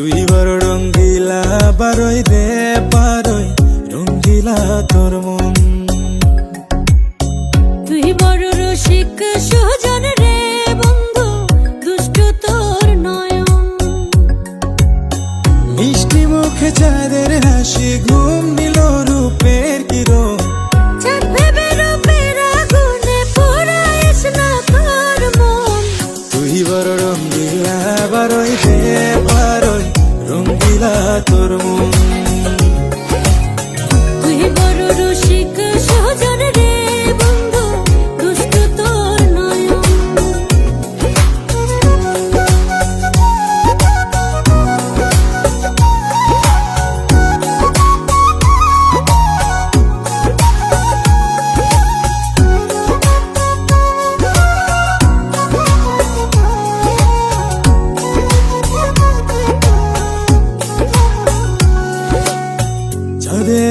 তুই বড় রঙ্গিলা বারোই রে বারই রঙ্গিলা তোর মন। তুই বড় রসিক সহজন রে বন্ধু দুষ্ট তোর নয়ন। মিষ্টি মুখে চাঁদের হাসি ঘুম রঙ্গিলা তোর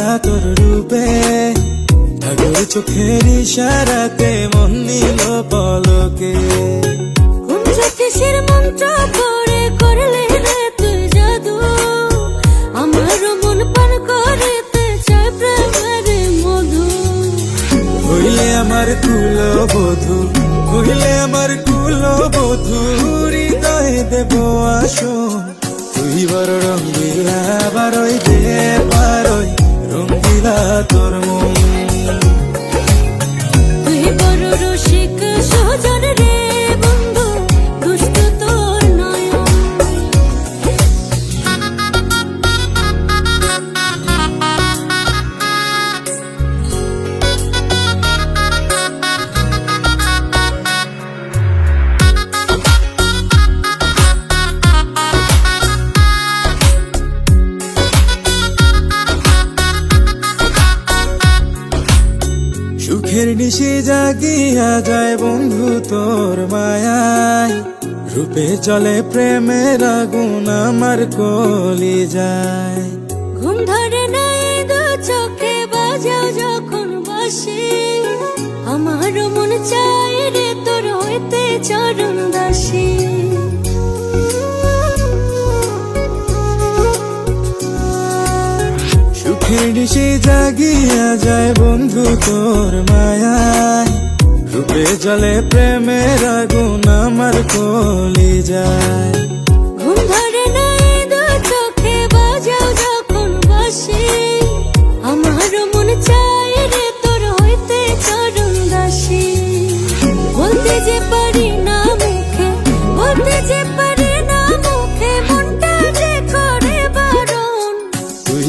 রঙ্গিলা তোর রূপে ঠাকুর চোখের ইশারাতে মন নিল পলকে। কোন জ্যোতিষের মন্ত্র পড়ে করলে রে তুই জাদু? আমার মন পান করিতে চাই প্রেমের মধু। হইলে আমার কুল বধু হইলে আমার কুল বধু হৃদয়ে দেব আসন। তুই বড় রঙ্গিলা বারই দে সুখের নিশে জাগিয়া যায় বন্ধু তোর মায়ায়। রূপে চলে প্রেমের আগুন আমার কলি যায় নিশে জাগিয়া যায় বন্ধু তোর মায়ায়। রূপে জলে প্রেমের আগুন আমার কলি যায়। ঘুম ধরে নাই দু চোখে বাজাও যখন বসে। আমার মন চাই রে তোর হইতে চরণ দাসী। বলতে যে পারি না মুখে বলতে যে পারি না মুখে মনটা যে করে বারণ। তুই